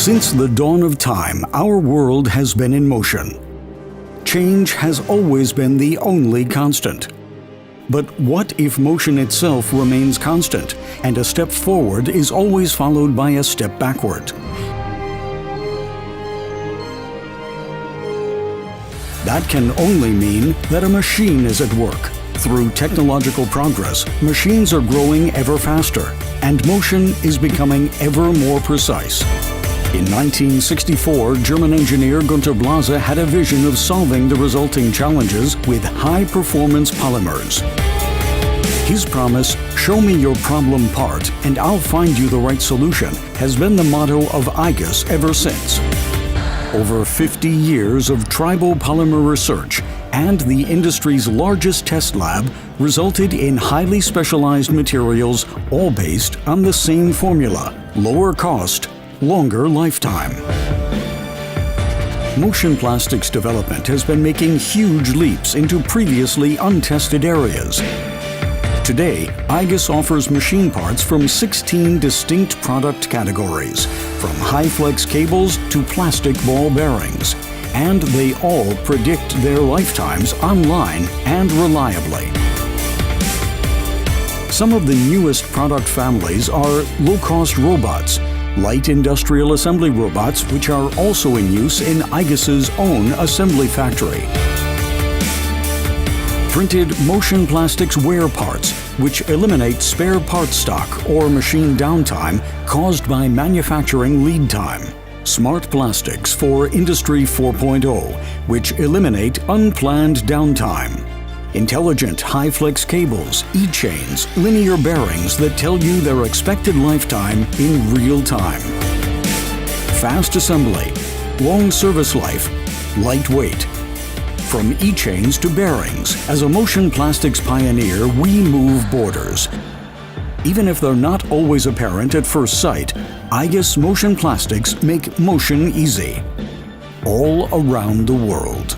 Since the dawn of time, our world has been in motion. Change has always been the only constant. But what if motion itself remains constant and a step forward is always followed by a step backward? That can only mean that a machine is at work. Through technological progress, machines are growing ever faster, and motion is becoming ever more precise. In 1964, German engineer Gunter Blase had a vision of solving the resulting challenges with high performance polymers. His promise, Show me your problem part and I'll find you the right solution, has been the motto of IGUS ever since. Over 50 years of tribopolymer research and the industry's largest test lab resulted in highly specialized materials all based on the same formula lower cost, longer lifetime. Motion Plastics development has been making huge leaps into previously untested areas. Today, IGUS offers machine parts from 16 distinct product categories, from high-flex cables to plastic ball bearings, and they all predict their lifetimes online and reliably. Some of the newest product families are low-cost robots, light industrial assembly robots which are also in use in IGUS's own assembly factory printed motion plastics wear parts, which eliminate spare part stock or machine downtime caused by manufacturing lead time. Smart plastics for Industry 4.0, which eliminate unplanned downtime. Intelligent high flex cables, e chains, linear bearings that tell you their expected lifetime in real time. Fast assembly, long service life, lightweight, from e-chains to bearings, as a motion plastics pioneer, we move borders. Even if they're not always apparent at first sight, IGUS Motion Plastics make motion easy. All around the world.